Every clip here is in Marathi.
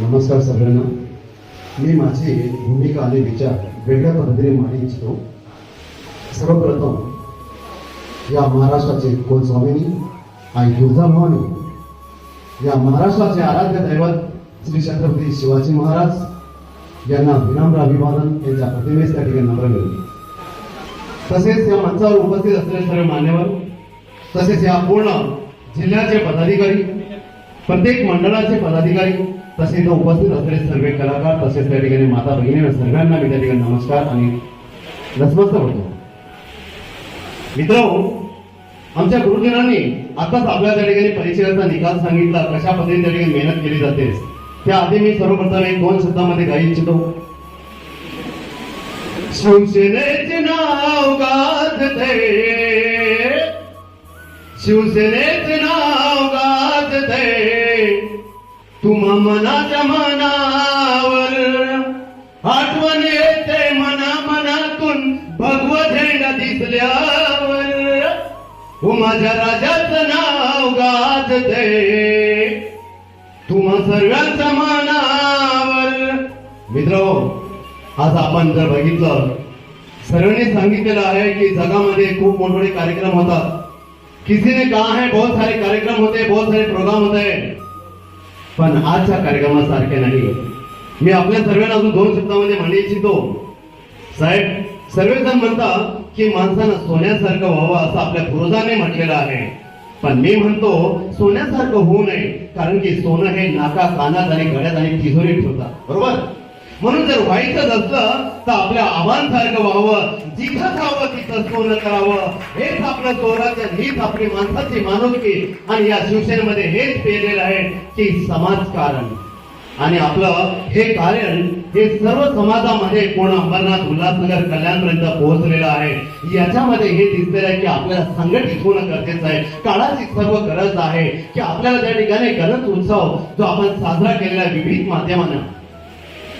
नमस्कार सगळ्यांना. मी माझी भूमिका आणि विचार वेगळ्या पद्धतीने मांडू इच्छितो. सर्वप्रथम या महाराष्ट्राचे कुलस्वामिनी आणि भवानी या महाराष्ट्राचे आराध्य दैवत श्री छत्रपती शिवाजी महाराज यांना विनम्र अभिवादन यांच्या प्रतिमेस त्या ठिकाणी नम्र मिळते तसेच या मंचावर उपस्थित असलेले सर्व मान्यवर तसेच या पूर्ण जिल्ह्याचे पदाधिकारी प्रत्येक मंडळाचे पदाधिकारी तसे इथं उपस्थित असलेले सर्व कलाकार तसेच त्या ठिकाणी माता भगिनी सर्वांना मी त्या ठिकाणी नमस्कार आणि नतमस्तक होतो. मित्र आमच्या गुरुजनांनी आताच आपल्या त्या ठिकाणी परिचयाचा निकाल सांगितला कशा पद्धतीने त्या ठिकाणी मेहनत केली जाते. त्याआधी मी सर्वप्रथम एक दोन शब्दामध्ये गाई इच्छितो. शिवसेनेचे नाव गाजते. शिवसेनेचे नाव गाजते. तुम्हा मनाच्या मनावर आठवण येते मना मनातून भगवत झेंडा दिसल्यावर. हो माझ्या राजाचं नाव गाजते तुम्हा सर्वांच्या मनावर. मित्र आज आपण जर बघितलं सर्वांनी सांगितलेलं आहे की जगामध्ये खूप मोठमोठे कार्यक्रम होतात. किसी ने कहा है बहुत सारे कार्यक्रम होते हैं, बहुत सारे प्रोग्राम होते. हैं. पण आजच्या कार्यक्रमासारखे नाही. मी आपल्या सर्वांना अजून दोन शब्दामध्ये म्हणू इच्छितो. साहेब सर्वजण म्हणतात की माणसानं सोन्यासारखं व्हावं असं आपल्या पूर्वजाने म्हटलेलं आहे. पण मी म्हणतो सोन्यासारखं होऊ नये कारण की सोनं हे नाका कानात आणि गळ्यात आणि तिजोरीत ठेवतात बरोबर? म्हणून जर व्हायचंच असलं तर आपल्या आव्हानसारखं व्हावं. जिथं जावं तिथं सोनं करावं. हेच आपलं चोराचं हीच आपली माणसाची माणुसकी. आणि या शिवसेनेमध्ये हेच पेरलेलं आहे की समाजकारण आणि आपलं हे कारण हे सर्व समाजामध्ये कोण अंबरनाथ उल्हासनगर कल्याणपर्यंत पोहोचलेलं आहे. याच्यामध्ये हे दिसलेलं आहे की आपल्याला संघटित होणं गरजेचं आहे. काळाची सर्व गरज आहे की आपल्याला त्या ठिकाणी गणत उत्सव जो आपण साजरा केलेला विविध माध्यमानं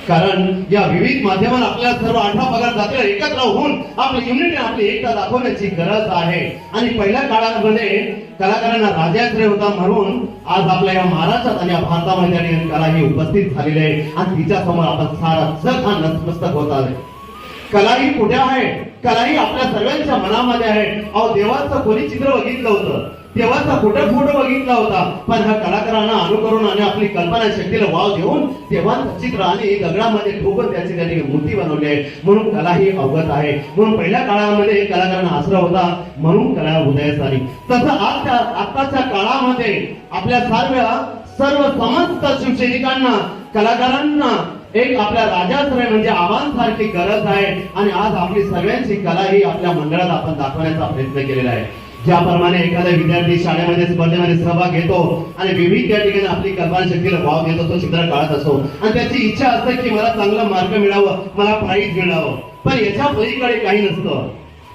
कारण या विविध माध्यमात आपल्याला सर्व आठवा पगार जातीला एकत्र होऊन आपली युनिटी आपली एकता दाखवण्याची गरज आहे. आणि पहिल्या काळामध्ये कलाकारांना राजाश्रय होता म्हणून आज आपल्या या महाराष्ट्रात आणि या भारतामध्ये आणि कला ही उपस्थित झालेली आहे आणि तिच्या समोर आपण सारा जग हा नतमस्तक होत आहे कला ही कुठे आहे कला ही आपल्या सर्वांच्या मनामध्ये आहे अहो देवाचं कोणी चित्र बघितलं होतं? देवाचा कुठं फोटो बघितला होता. पण ह्या कलाकारांना अनुकरून आणि आपली कल्पना शक्तीला वाव देऊन तेव्हा चित्र आणि दगडामध्ये ठोकून त्याची त्यांनी मूर्ती बनवली आहे. म्हणून कला ही अवगत आहे. म्हणून पहिल्या काळामध्ये कलाकारांना आसरा होता. म्हणून कला उदयास आली. तसं आजच्या आताच्या काळामध्ये आपल्या सर्व सर्व समस्त शिवसैनिकांना कलाकारांना एक आपल्या राजाश्रय म्हणजे आव्हान सारखी गरज आहे. आणि आज आपली सर्वांची कला ही आपल्या मंडळात आपण दाखवण्याचा प्रयत्न केलेला आहे. ज्याप्रमाणे एखादा विद्यार्थी शाळेमध्ये स्पर्धेमध्ये सहभाग घेतो आणि विविध त्या ठिकाणी आपली कल्पना शक्तीला भाव देत तो चित्र काढत असतो. आणि त्याची इच्छा असते की मला चांगला मार्क मिळावं मला प्राईज मिळावं. पण याच्या पलीकडे काही नसतं.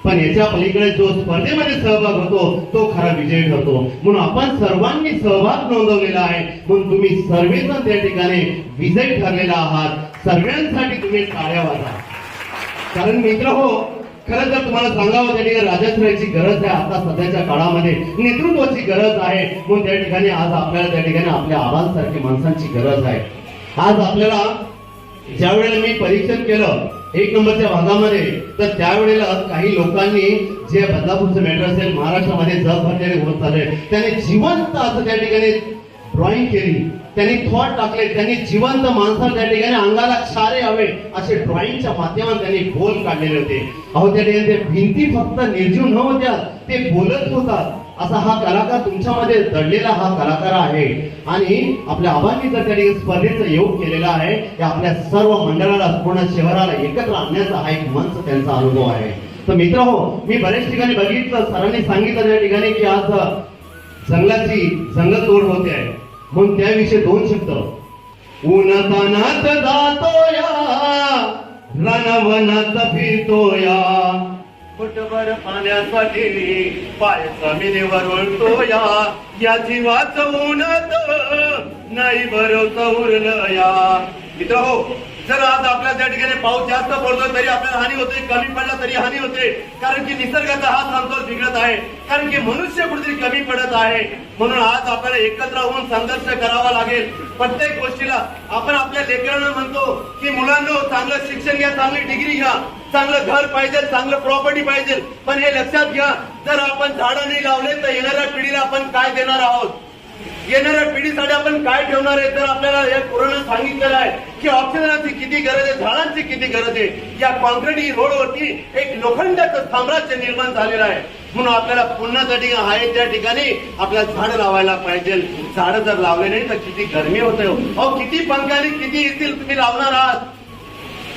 पण याच्या पलीकडे जो स्पर्धेमध्ये सहभाग होतो तो खरा विजय ठरतो. म्हणून आपण सर्वांनी सहभाग नोंदवलेला आहे. म्हणून तुम्ही सर्वजण त्या ठिकाणी विजय ठरलेला आहात. सर्वांसाठी तुम्ही टाळ्या वाजा. कारण मित्र हो खरं तर तुम्हाला सांगावं त्या ठिकाणी गरज आहे आता सध्याच्या काळामध्ये नेतृत्वाची गरज आहे म्हणून त्या ठिकाणी आज आपल्याला त्या ठिकाणी आपल्या आबांसारखी माणसांची गरज आहे. आज आपल्याला ज्या वेळेला मी परीक्षण केलं एक नंबरच्या भागामध्ये तर त्यावेळेला काही लोकांनी जे बदलापूरचं मॅटर असेल महाराष्ट्रामध्ये जग भरलेले होत चालले त्याने जिवंत असं त्या ठिकाणी ड्रॉइंग केली. त्यांनी थॉट टाकले त्यांनी जिवंत माणसाला त्या ठिकाणी अंगाला क्षारे हवे असे ड्रॉइंगच्या माध्यमात त्यांनी बोल काढलेले होते. अहो त्या ठिकाणी ते भिंती फक्त निर्जीव न होत्या ते बोलत होतात. असा हा कलाकार तुमच्यामध्ये दडलेला हा कलाकार आहे. आणि आपल्या आबांनी जर त्यांनी स्पर्धेचं स्पर्धेचा योग केलेला आहे. या आपल्या सर्व मंडळाला पूर्ण शहराला एकत्र आणण्याचा हा एक मंच त्यांचा अनुभव आहे. तर मित्र हो मी बरेच ठिकाणी बघितलं. सरांनी सांगितलं त्या ठिकाणी की आज जंगलाची जंगल तोड होते. आहे म्हणून त्याविषयी दोन शब्द. उन्हातानात जातो या रणवनात फिरतो या पाण्यासाठी पाय जमिनीवर वळतोया या या जीवाचं उन्हात नाही भरवता उरलं या मित्र हो. जर आज आपल्या त्या ठिकाणी पाऊस जास्त पडतोय तरी आपल्याला हानी होते कमी पडला तरी हानी होते. कारण की निसर्गाचा हा समतोल बिघडत आहे. कारण की मनुष्य कुठेतरी कमी पडत आहे. म्हणून आज आपल्याला एकत्र होऊन संघर्ष करावा लागेल. प्रत्येक गोष्टीला आपण आपल्या लेकरांना म्हणतो की मुलांना चांगलं शिक्षण घ्या चांगली डिग्री घ्या. चांगलं घर पाहिजे चांगलं प्रॉपर्टी पाहिजे. पण हे लक्षात घ्या जर आपण झाडं नाही लावले तर येणाऱ्या पिढीला आपण काय देणार आहोत? येणाऱ्या पिढीसाठी आपण काय ठेवणार आहे? तर आपल्याला या कोरोना सांगितलेलं आहे की ऑक्सिजनाची किती गरज आहे झाडांची किती गरज आहे? या कॉन्क्रीट रोडवरती एक लोखंडाचं साम्राज्य निर्माण झालेलं आहे. म्हणून आपल्याला पुन्हा त्या ठिकाणी आहे त्या ठिकाणी आपल्याला झाड लावायला पाहिजे. झाड जर लावले नाही तर किती गरमी होते. हो अहो, किती पंखाने किती येतील तुम्ही लावणार आहात?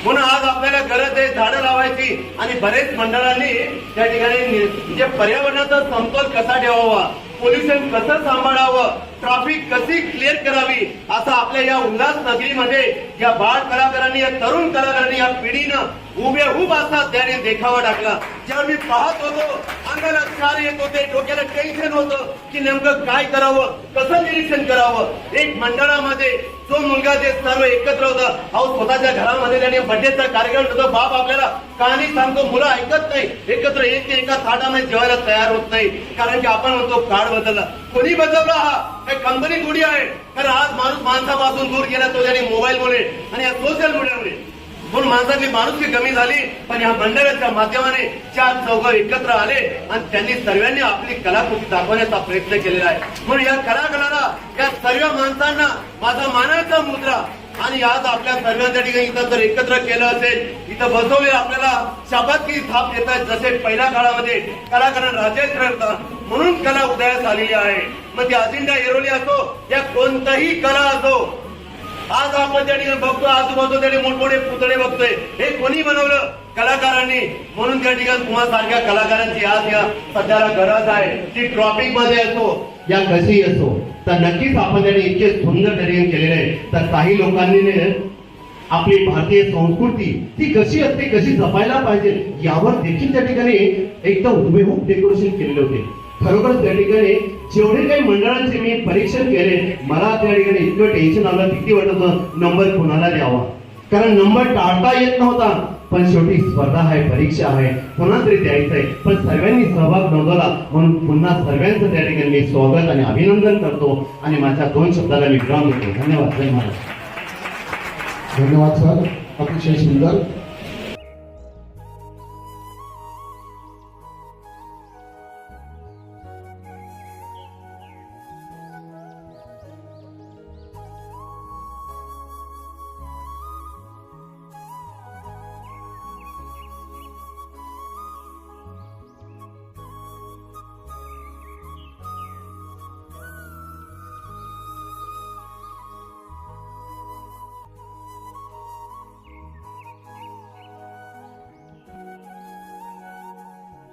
म्हणून आज आपल्याला गरज आहे झाडं लावायची. आणि बरेच मंडळांनी त्या ठिकाणी म्हणजे पर्यावरणाचा समतोल कसा ठेवावा? पोल्युशन कसं सांभाळावं? ट्रॅफिक कशी क्लिअर करावी? असं आपल्या या उल्हास नगरीमध्ये या बाळ कलाकारांनी या तरुण कलाकारांनी या पिढीनं उभेहूब असा त्याने देखावा टाकला. जेव्हा मी पाहत होतो अंगाला चार येत होते डोक्याला टेन्शन होतं की नेमकं काय करावं कसं निरीक्षण करावं? एक मंडळामध्ये जो मुलगा जे सर्व एकत्र होता. हा स्वतःच्या घरामध्ये त्याने बड्डेचा कार्यक्रम ठेवतो. बाप आपल्याला कहाणी सांगतो मुलं ऐकत नाही. एकत्र एक ते एका थाटामध्ये जेवायला तयार होत नाही. कारण की आपण म्हणतो काळ बदलला. कोणी बदलला हा? काही कंपनी थोडी आहे. कारण आज माणूस माणसापासून दूर गेला तो त्याने मोबाईलमुळे आणि या सोशल मीडियामुळे म्हणून माणसाची माणुसकी कमी झाली पण या मंडळाच्या माध्यमाने चार चौघ एकत्र आले आणि त्यांनी सर्वांनी आपली कलाकृती दाखवण्याचा प्रयत्न केलेला आहे. म्हणून या कलाकाराला या सर्व माणसांना माझा मानाचा मुद्रा आणि आज आपल्या सर्वांच्या ठिकाणी इथं जर एकत्र केलं असेल इथं बसवले आपल्याला शाबासकी थाप देतात जसे पहिल्या काळामध्ये कलाकार राजेंद्र म्हणून कला उदयास आलेली आहे. मग ती अजिंठा एरोली असो या कोणताही कला असो आज आपण त्या ठिकाणी बघतो आजूबाजू त्याने मोठमोठे पुतळे बघतोय. हे कोणी बनवलं? कलाकारांनी. म्हणून त्या ठिकाणी तुम्हाला सारख्या कलाकारांची आज या सध्याला गरज आहे. ती ट्रॉपिकमध्ये असो या कशी असो तर नक्कीच आपण त्याने इतके सुंदर त्या केलेले आहे तर काही लोकांनी आपली भारतीय संस्कृती ती कशी असते कशी जपायला पाहिजे यावर देखील त्या ठिकाणी एकदम हुबेहूब डेकोरेशन केलेले होते. खरोखर त्या ठिकाणी जेवढे काही मंडळांचे मी परीक्षण केले मला त्या ठिकाणी इतकं टेन्शन आलं किती वाटत नंबर कुणाला द्यावा? कारण नंबर टाळता येत नव्हता. पण शेवटी स्पर्धा आहे परीक्षा आहे. पुन्हा तरी द्यायचंय पण सर्वांनी सहभाग नोंदवला. म्हणून पुन्हा सर्वांचं त्या ठिकाणी मी स्वागत आणि अभिनंदन करतो. आणि माझ्या दोन शब्दाला मी विराम देतो. धन्यवाद. जय महाराज धन्यवाद सर. अतिशय सुंदर.